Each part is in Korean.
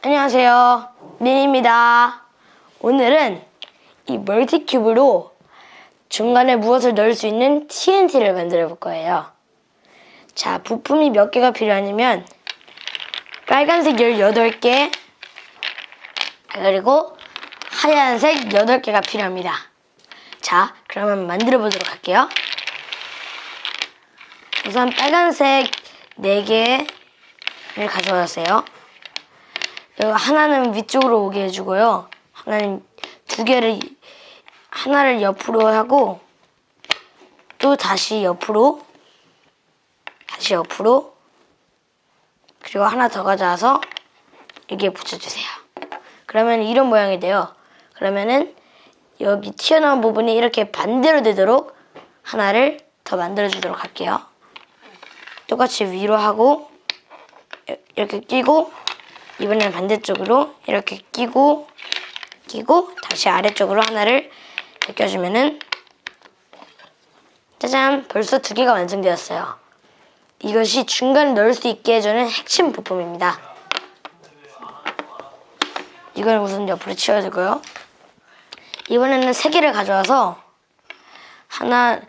안녕하세요. 민입니다. 오늘은 이 멀티큐브로 중간에 무엇을 넣을 수 있는 TNT를 만들어 볼 거예요. 자, 부품이 몇 개가 필요하냐면 빨간색 18개 그리고 하얀색 8개가 필요합니다. 자, 그러면 만들어 보도록 할게요. 우선 빨간색 4개를 가져왔어요. 이거 하나는 위쪽으로 오게 해주고요. 하나는 두 개를 하나를 옆으로 하고 또 다시 옆으로 다시 옆으로 그리고 하나 더 가져와서 여기에 붙여주세요. 그러면 이런 모양이 돼요. 그러면은 여기 튀어나온 부분이 이렇게 반대로 되도록 하나를 더 만들어 주도록 할게요. 똑같이 위로 하고 이렇게 끼고 이번에는 반대쪽으로 이렇게 끼고 끼고 다시 아래쪽으로 하나를 벗겨주면은 짜잔 벌써 두 개가 완성되었어요. 이것이 중간에 넣을 수 있게 해주는 핵심 부품입니다. 이걸 우선 옆으로 치워주고요. 이번에는 세 개를 가져와서 하나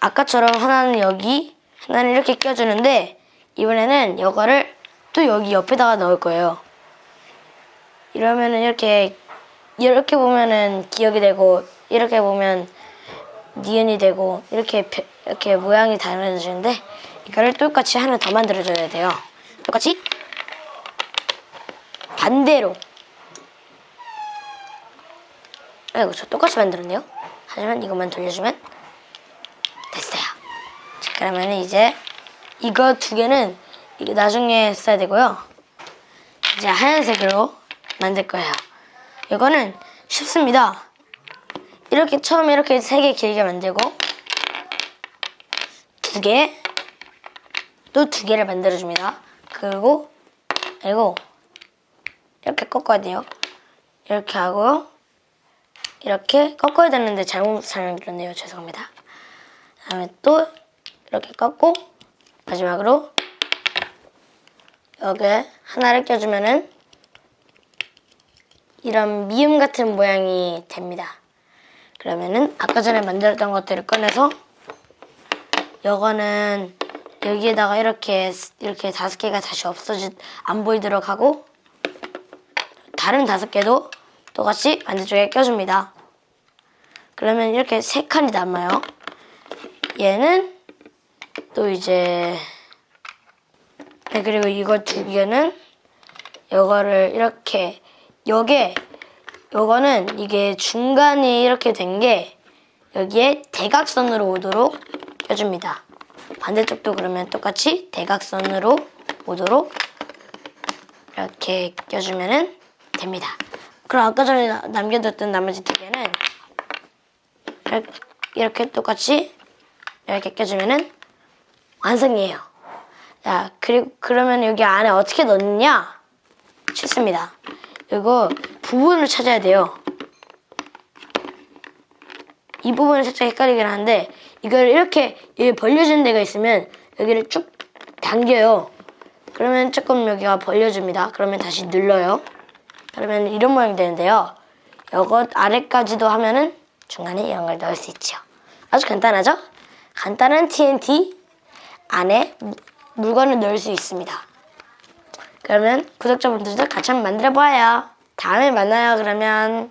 아까처럼 하나는 여기 하나는 이렇게 껴주는데 이번에는 이거를 또 여기 옆에다가 넣을 거예요. 이러면은 이렇게 이렇게 보면은 기억이 되고 이렇게 보면 니은이 되고 이렇게 벼- 이렇게 모양이 달라지는데 이거를 똑같이 하나 더 만들어줘야 돼요. 똑같이 반대로. 아이고 저 똑같이 만들었네요. 하지만 이것만 돌려주면 됐어요. 자, 그러면 이제 이거 두 개는 나중에 써야 되고요. 이제 하얀색으로 만들 거예요. 이거는 쉽습니다. 이렇게 처음에 이렇게 세 개 길게 만들고 두 개, 또 두 개를 만들어 줍니다. 그리고 그리고 이렇게 꺾어야 돼요. 이렇게 하고 이렇게 꺾어야 되는데 잘못 설명드렸네요. 죄송합니다. 그다음에 또 이렇게 꺾고 마지막으로 여기에 하나를 껴주면은 이런 미음 같은 모양이 됩니다. 그러면은 아까 전에 만들었던 것들을 꺼내서 요거는 여기에다가 이렇게 이렇게 다섯 개가 다시 없어지 안 보이도록 하고 다른 다섯 개도 똑같이 반대쪽에 껴줍니다. 그러면 이렇게 세 칸이 남아요. 얘는 또 이제 네, 그리고 이거 두 개는 요거를 이렇게 요게 요거는 이게 중간이 이렇게 된 게 여기에 대각선으로 오도록 껴줍니다. 반대쪽도 그러면 똑같이 대각선으로 오도록 이렇게 껴주면은 됩니다. 그럼 아까 전에 나- 남겨뒀던 나머지 두 개는 이렇게, 똑같이 이렇게 껴주면은 완성이에요. 자, 그리고 그러면 여기 안에 어떻게 넣느냐? 쉽습니다. 이거 부분을 찾아야 돼요. 이 부분은 살짝 헷갈리긴 하는데 이걸 이렇게 벌려진 데가 있으면 여기를 쭉 당겨요. 그러면 조금 여기가 벌려줍니다. 그러면 다시 눌러요. 그러면 이런 모양이 되는데요. 이것 아래까지도 하면은 중간에 이런 걸 넣을 수 있죠. 아주 간단하죠? 간단한 TNT 안에 무- 물건을 넣을 수 있습니다. 그러면 구독자분들도 같이 한번 만들어 봐요. 다음에 만나요, 그러면.